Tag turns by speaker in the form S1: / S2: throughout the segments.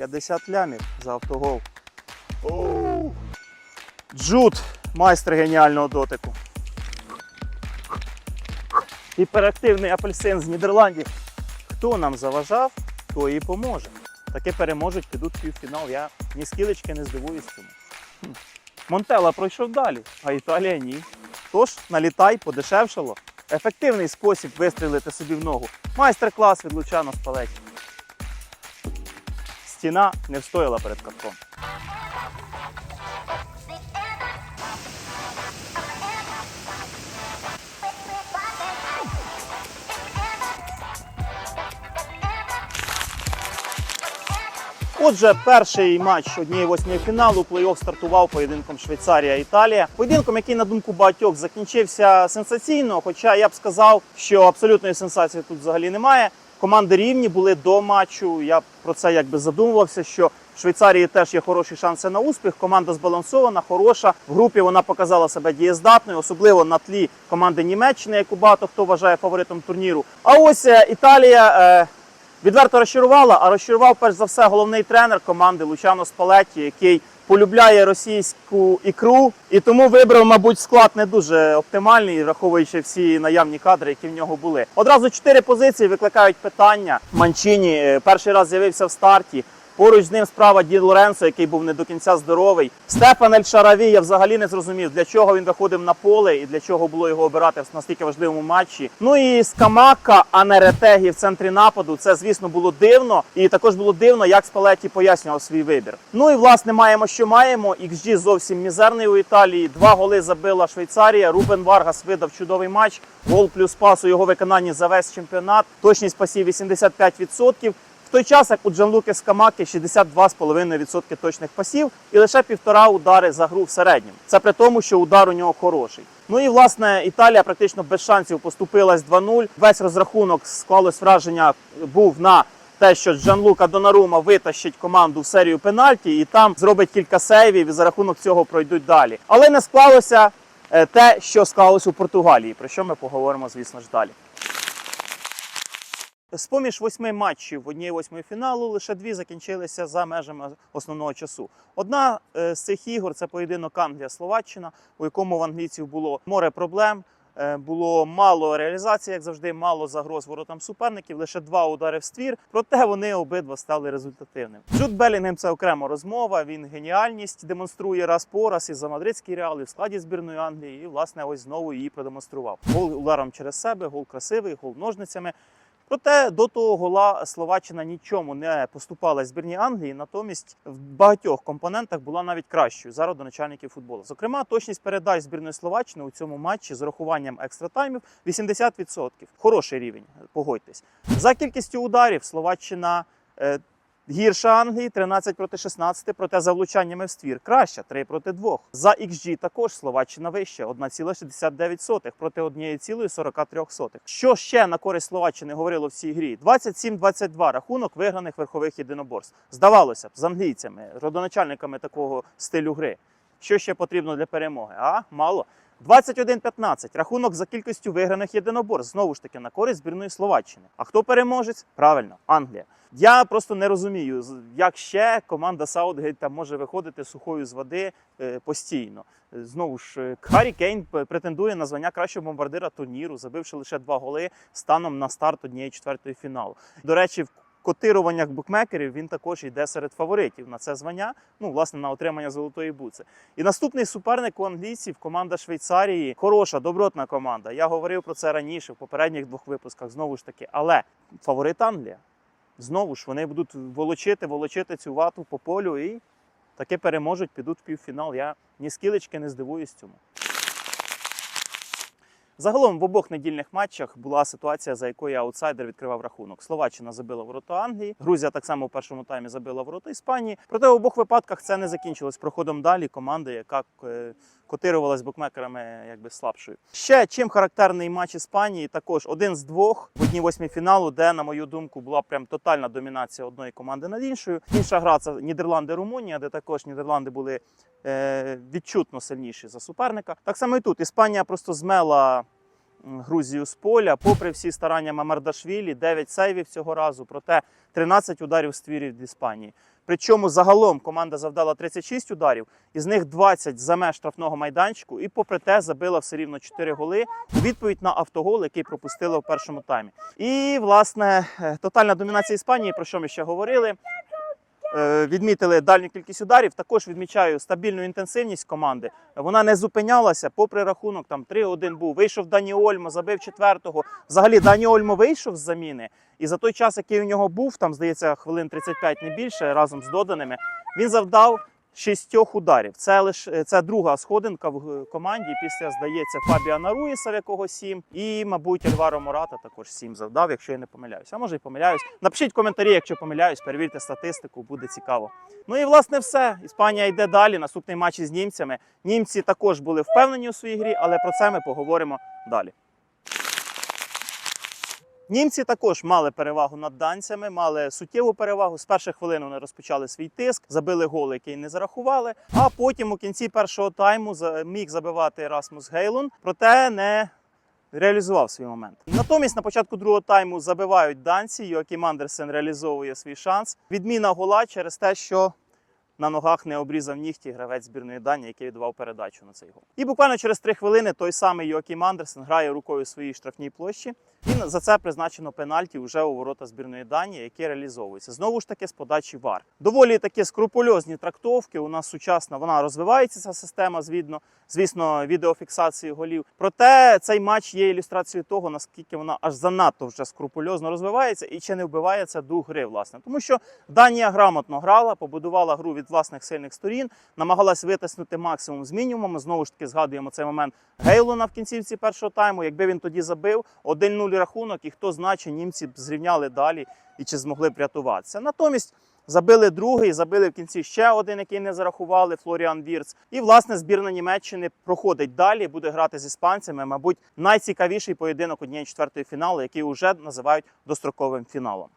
S1: 50 лямів за автогол. Джуд, майстер геніального дотику. Гіперактивний апельсин з Нідерландів. Хто нам заважав, той і поможе. Таки переможуть, підуть півфінал. Я ні скілечки не здивуюсь цьому. Монтела пройшов далі, а Італія ні. Тож налітай, подешевшало. Ефективний спосіб вистрілити собі в ногу. Майстер-клас від Лучано Спалеті. Стіна не встояла перед катком. Отже, перший матч однієї восьмої фіналу плей-офф стартував поєдинком Швейцарія-Італія. Поєдинком, який, на думку багатьох, закінчився сенсаційно. Хоча я б сказав, що абсолютної сенсації тут взагалі немає. Команди рівні були до матчу. Я про це якби задумувався, що в Швейцарії теж є хороші шанси на успіх. Команда збалансована, хороша. В групі вона показала себе дієздатною, особливо на тлі команди Німеччини, яку багато хто вважає фаворитом турніру. А ось е, Італія. Відверто розчарувала, а розчарував перш за все головний тренер команди Лучано Спалетті, який полюбляє російську ікру і тому вибрав, мабуть, склад не дуже оптимальний, враховуючи всі наявні кадри, які в нього були. Одразу чотири позиції викликають питання. Манчині е, перший раз з'явився в старті. Поруч з ним справа Ді Лоренцо, який був не до кінця здоровий. Стефан Ель я взагалі не зрозумів, для чого він виходив на поле і для чого було його обирати в настільки важливому матчі. Ну і Скамака, а не Ретегі в центрі нападу. Це, звісно, було дивно. І також було дивно, як Спалетті пояснював свій вибір. Ну і власне маємо, що маємо. XG зовсім мізерний у Італії. Два голи забила Швейцарія. Рубен Варгас видав чудовий матч. Гол плюс пас у його виконанні за весь чемпіонат. Точність пасів 85%. Той час, як у Джанлуки Скамаки 62,5% точних пасів і лише півтора удари за гру в середньому. Це при тому, що удар у нього хороший. Ну і власне Італія практично без шансів поступилась 2-0. Весь розрахунок склалось враження був на те, що Джанлука Донарума витащить команду в серію пенальті, і там зробить кілька сейвів, і за рахунок цього пройдуть далі. Але не склалося е, те, що склалось у Португалії, про що ми поговоримо, звісно ж, далі. З поміж восьми матчів однієї восьмої фіналу лише дві закінчилися за межами основного часу. Одна е, з цих ігор це поєдинок Англія-Словаччина, у якому в англійців було море проблем. е, Було мало реалізації, як завжди, мало загроз воротам суперників, лише два удари в ствір. Проте вони обидва стали результативними. Джуд Белінгем це окрема розмова. Він геніальність демонструє раз по раз і за мадридський реал, і в складі збірної Англії. І власне ось знову її продемонстрував. Гол ударом через себе, гол красивий, гол ножницями. Проте до того гола Словаччина нічому не поступала збірні Англії, натомість в багатьох компонентах була навіть кращою зараз до начальників футболу. Зокрема, точність передач збірної Словаччини у цьому матчі з урахуванням екстратаймів 80%. Хороший рівень, погодьтесь. За кількістю ударів Словаччина е, гірша Англії 13 проти 16, проте за влучаннями в ствір краща 3 проти 2. За XG також Словаччина вища 1,69 проти 1,43. Що ще на користь Словаччини говорило в цій грі? 27-22 рахунок виграних верхових єдиноборств. Здавалося б, з англійцями, родоначальниками такого стилю гри. Що ще потрібно для перемоги? А мало. 21-15 рахунок за кількістю виграних єдиноборств. Знову ж таки на користь збірної Словаччини. А хто переможець? Правильно, Англія. Я просто не розумію, як ще команда Саутгейта може виходити сухою з води е, постійно. Знову ж е, Харі Кейн претендує на звання кращого бомбардира турніру, забивши лише два голи станом на старт однієї четвертої фіналу. До речі, в котируваннях букмекерів він також йде серед фаворитів на це звання. Ну, власне, на отримання золотої буци. І наступний суперник у англійців команда Швейцарії. Хороша, добротна команда. Я говорив про це раніше в попередніх двох випусках. Знову ж таки, але фаворит Англія. Знову ж вони будуть волочити, волочити цю вату по полю і таки переможуть, підуть в півфінал. Я ні скілечки не здивуюсь цьому. Загалом в обох недільних матчах була ситуація, за якою аутсайдер відкривав рахунок. Словаччина забила ворота Англії, Грузія так само у першому таймі забила ворота Іспанії. Проте в обох випадках це не закінчилось проходом далі команди, яка е, котирувалась букмекерами якби слабшою. Ще чим характерний матч Іспанії, також один з двох в одній восьмій фіналу, де, на мою думку, була прям тотальна домінація одної команди над іншою. Інша гра це Нідерланди-Румунія, де також Нідерланди були е, відчутно сильніші за суперника. Так само і тут Іспанія просто змела. Грузію з поля, попри всі старання Мамардашвілі, 9 сейвів цього разу, проте 13 ударів з твірів від Іспанії. Причому загалом команда завдала 36 ударів, із них 20 за меж штрафного майданчику, і попри те забила все рівно 4 голи відповідь на автогол, який пропустили в першому таймі. І власне е, тотальна домінація Іспанії, про що ми ще говорили. Е, Відмітили дальню кількість ударів. Також відмічаю стабільну інтенсивність команди. Вона не зупинялася, попри рахунок там 3-1 був. Вийшов Дані Ольмо, забив четвертого. Взагалі Дані Ольмо вийшов з заміни. І за той час, який у нього був, там здається хвилин 35 не більше, разом з доданими, він завдав шістьох ударів. Це лише це друга сходинка в е, команді. Після здається Фабіана Руїса, в якого сім, і, мабуть, Альваро Мората також сім завдав, якщо я не помиляюсь. А може і помиляюсь. Напишіть коментарі, якщо помиляюсь, перевірте статистику, буде цікаво. Ну і власне все. Іспанія йде далі. Наступний матч із німцями. Німці також були впевнені у своїй грі, але про це ми поговоримо далі. Німці також мали перевагу над данцями, мали суттєву перевагу. З перших хвилин вони розпочали свій тиск, забили гол, який не зарахували. А потім у кінці першого тайму міг забивати Расмус Гейлун, проте не реалізував свій момент. Натомість на початку другого тайму забивають данці. Йоакім Андерсен реалізовує свій шанс. Відміна гола через те, що на ногах не обрізав нігті гравець збірної Данії, який віддавав передачу на цей гол. І буквально через три хвилини той самий Йоакім Андерсен грає рукою своїй штрафній площі. І за це призначено пенальті вже у ворота збірної Данії, які реалізовуються. Знову ж таки, з подачі ВАР. Доволі такі скрупульозні трактовки. У нас сучасна вона розвивається ця система, звідно, звісно, відеофіксації голів. Проте цей матч є ілюстрацією того, наскільки вона аж занадто вже скрупульозно розвивається і чи не вбиває це дух гри, власне. Тому що Данія грамотно грала, побудувала гру від власних сильних сторін, намагалась витиснути максимум з мінімуму. Знову ж таки, згадуємо цей момент Гейлона в кінцівці першого тайму. Якби він тоді забив 1-0 рахунок, і хто значить, німці б зрівняли далі і чи змогли б рятуватися. Натомість. Забили другий, забили в кінці ще один, який не зарахували Флоріан Вірц. І власне збірна Німеччини проходить далі, буде грати з іспанцями. Мабуть, найцікавіший поєдинок однієї четвертої фіналу, який вже називають достроковим фіналом.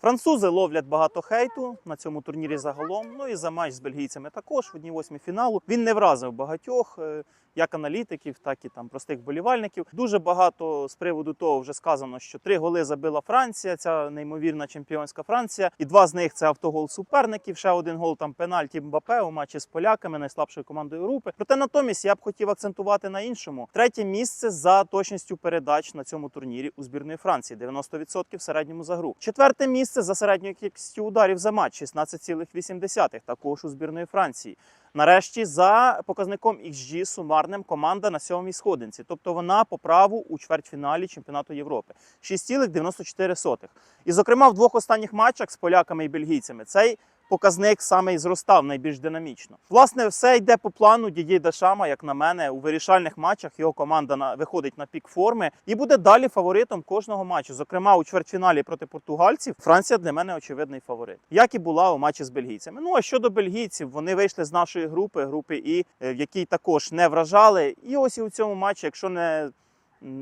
S1: Французи ловлять багато хейту на цьому турнірі загалом. Ну і за матч з бельгійцями також в одній восьмі фіналу. Він не вразив багатьох, е, як аналітиків, так і там простих болівальників. Дуже багато з приводу того вже сказано, що три голи забила Франція, ця неймовірна чемпіонська Франція, і два з них це автогол суперників. Ще один гол там пенальті Мбапе у матчі з поляками, найслабшою командою групи. Проте натомість я б хотів акцентувати на іншому. Третє місце за точністю передач на цьому турнірі у збірної Франції 90% в середньому за гру. Четверте місце за середньою кількістю ударів за матч 16,8, також у збірної Франції. Нарешті за показником XG сумарним команда на сьомій сходинці, тобто вона по праву у чвертьфіналі чемпіонату Європи 6,94. І, зокрема, в двох останніх матчах з поляками і бельгійцями цей показник саме і зростав найбільш динамічно. Власне, все йде по плану Дідій Дашама, як на мене, у вирішальних матчах його команда виходить на пік форми і буде далі фаворитом кожного матчу. Зокрема, у чвертьфіналі проти португальців Франція для мене очевидний фаворит, як і була у матчі з бельгійцями. Ну а щодо бельгійців, вони вийшли з нашої групи, групи І, е, в якій також не вражали. І ось і у цьому матчі, якщо не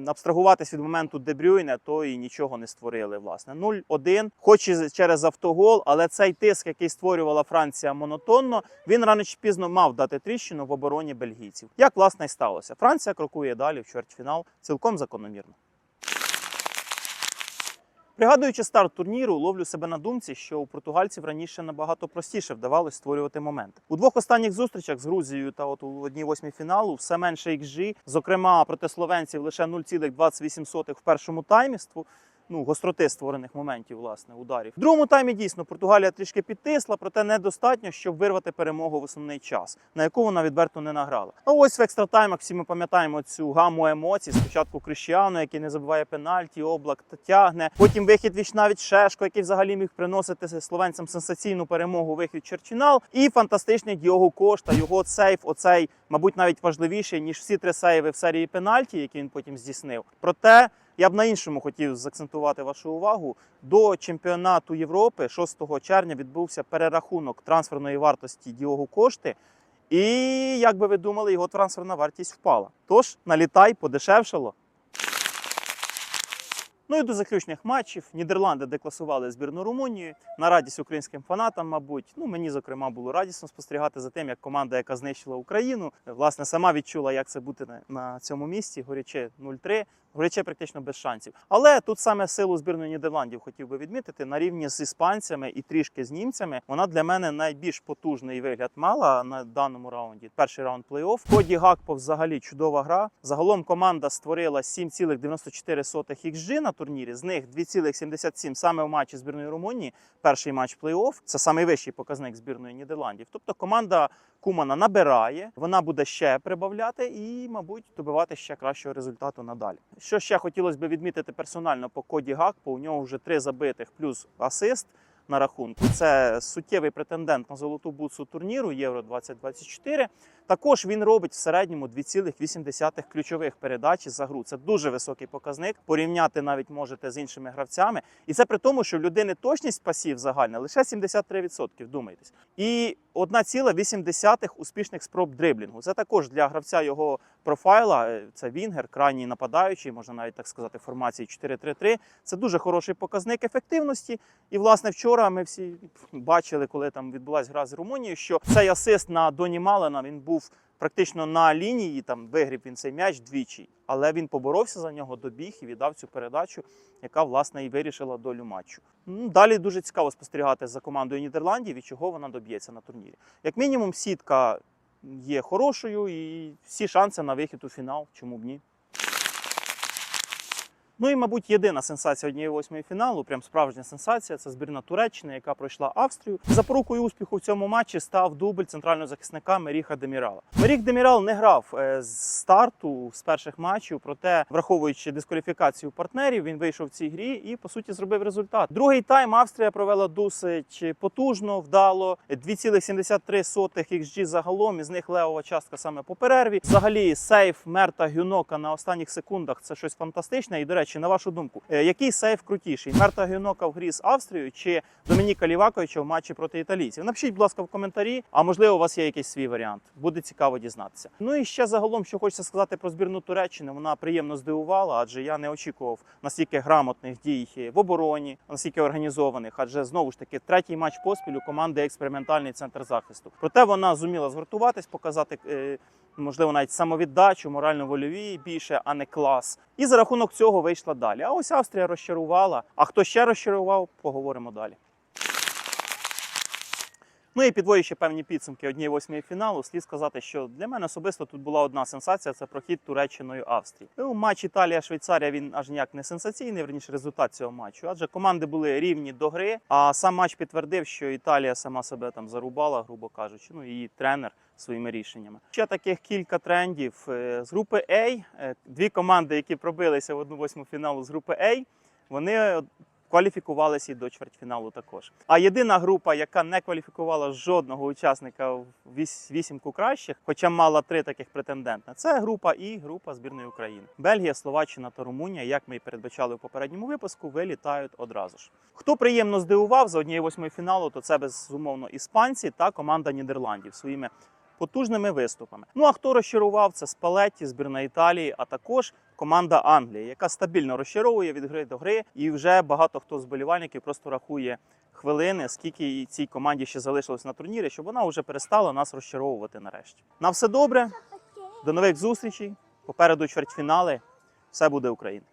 S1: абстрагуватись від моменту Дебрюйне, то і нічого не створили. Власне 0-1, хоч і через автогол, але цей тиск, який створювала Франція монотонно, він рано чи пізно мав дати тріщину в обороні бельгійців. Як власне і сталося? Франція крокує далі в чвертьфінал, цілком закономірно. Пригадуючи старт турніру, ловлю себе на думці, що у португальців раніше набагато простіше вдавалось створювати моменти. У двох останніх зустрічах з Грузією та от у одній восьмій фіналу все менше XG, зокрема проти словенців лише 0,28 в першому таймі. Ну, гостроти створених моментів, власне, ударів. В другому таймі дійсно Португалія трішки підтисла, проте недостатньо, щоб вирвати перемогу в основний час, на яку вона відверто не награла. А ось в екстратаймах всі ми пам'ятаємо цю гаму емоцій. Спочатку Крищіану, який не забиває пенальті, облак та тягне. Потім вихід віч навіть Шешко, який взагалі міг приносити словенцям сенсаційну перемогу. Вихід Черчинал і фантастичний Діогу Кошта. Його сейф, оцей, мабуть, навіть важливіший ніж всі три сейви в серії пенальті, які він потім здійснив. Проте. Я б на іншому хотів заакцентувати вашу увагу. До чемпіонату Європи 6 червня відбувся перерахунок трансферної вартості Діогу Кошти. І як би ви думали, його трансферна вартість впала. Тож налітай, подешевшало. Ну і до заключних матчів Нідерланди декласували збірну Румунії на радість українським фанатам, мабуть. Ну мені зокрема було радісно спостерігати за тим, як команда, яка знищила Україну, власне, сама відчула, як це бути на, цьому місці, горяче 0-3. Грече практично без шансів. Але тут саме силу збірної Нідерландів хотів би відмітити на рівні з іспанцями і трішки з німцями. Вона для мене найбільш потужний вигляд мала на даному раунді. Перший раунд плей-офф. Коді Гакпо взагалі чудова гра. Загалом команда створила 7,94 XG на турнірі. З них 2,77 саме в матчі збірної Румунії. Перший матч плей-офф. Це найвищий показник збірної Нідерландів. Тобто команда Кумана набирає, вона буде ще прибавляти і, мабуть, добивати ще кращого результату надалі. Що ще хотілося б відмітити персонально по коді Гакпо, у нього вже три забитих плюс асист на рахунку. Це суттєвий претендент на золоту бутсу турніру Євро 2024. Також він робить в середньому 2,8 ключових передач за гру. Це дуже високий показник. Порівняти навіть можете з іншими гравцями. І це при тому, що в людини точність пасів загальна лише 73%, думайтесь. І 1,8 успішних спроб дриблінгу. Це також для гравця його профайла. е, Це Вінгер, крайній нападаючий, можна навіть так сказати, формації 4-3-3. Це дуже хороший показник ефективності. І власне вчора ми всі бачили, коли там відбулася гра з Румунією, що цей асист на Доні Малена він був практично на лінії. Там вигріб він цей м'яч двічі, але він поборовся за нього, добіг і віддав цю передачу, яка власне і вирішила долю матчу. Далі дуже цікаво спостерігати за командою Нідерландів і чого вона доб'ється на турнірі. Як мінімум, сітка є хорошою і всі шанси на вихід у фінал, чому б ні. Ну і, мабуть, єдина сенсація однієї восьмої фіналу, прям справжня сенсація. Це збірна Туреччини, яка пройшла Австрію. Запорукою успіху в цьому матчі став дубль центрального захисника Меріха Демірала. Меріх Демірал не грав е, з старту з перших матчів, проте, враховуючи дискваліфікацію партнерів, він вийшов в цій грі і по суті зробив результат. Другий тайм Австрія провела досить потужно, вдало 2,73 XG загалом. Із них левова частка саме по перерві. Взагалі, сейф Мерта Гюнока на останніх секундах це щось фантастичне. І до речі, на вашу думку, е, який сейф крутіший? Мерта Гюнока в грі з Австрією чи Домініка Ліваковича в матчі проти італійців? Напишіть, будь ласка, в коментарі. А можливо, у вас є якийсь свій варіант. Буде цікаво дізнатися. Ну і ще загалом, що хочеться сказати про збірну Туреччини, вона приємно здивувала, адже я не очікував настільки грамотних дій в обороні, настільки організованих. Адже знову ж таки третій матч поспіль у команди експериментальний центр захисту. Проте вона зуміла згуртуватись, показати. Можливо, навіть самовіддачу, морально-вольові більше, а не клас. І за рахунок цього вийшла далі. А ось Австрія розчарувала. А хто ще розчарував, поговоримо далі. Ну і підводячи певні підсумки однієї восьмої фіналу, слід сказати, що для мене особисто тут була одна сенсація це прохід Туреччиною Австрії. Ну, матч Італія-Швейцарія він аж ніяк не сенсаційний, верніше результат цього матчу, адже команди були рівні до гри. А сам матч підтвердив, що Італія сама себе там зарубала, грубо кажучи. Ну її тренер своїми рішеннями. Ще таких кілька трендів Е, з групи А. е, Дві команди, які пробилися в одну восьму фіналу з групи А, вони кваліфікувалися і до чвертьфіналу також. А єдина група, яка не кваліфікувала жодного учасника в вісімку кращих, хоча мала три таких претендента, це група І, група збірної України. Бельгія, Словаччина та Румунія, як ми і передбачали у попередньому випуску, вилітають одразу ж. Хто приємно здивував за однієї восьмої фіналу, то це безумовно іспанці та команда Нідерландів своїми потужними виступами. Ну а хто розчарував, це Спалетті, збірна Італії, а також команда Англії, яка стабільно розчаровує від гри до гри, і вже багато хто з болівальників просто рахує хвилини, скільки цій команді ще залишилось на турнірі, щоб вона вже перестала нас розчаровувати нарешті. На все добре, до нових зустрічей. Попереду чвертьфінали. Все буде Україна.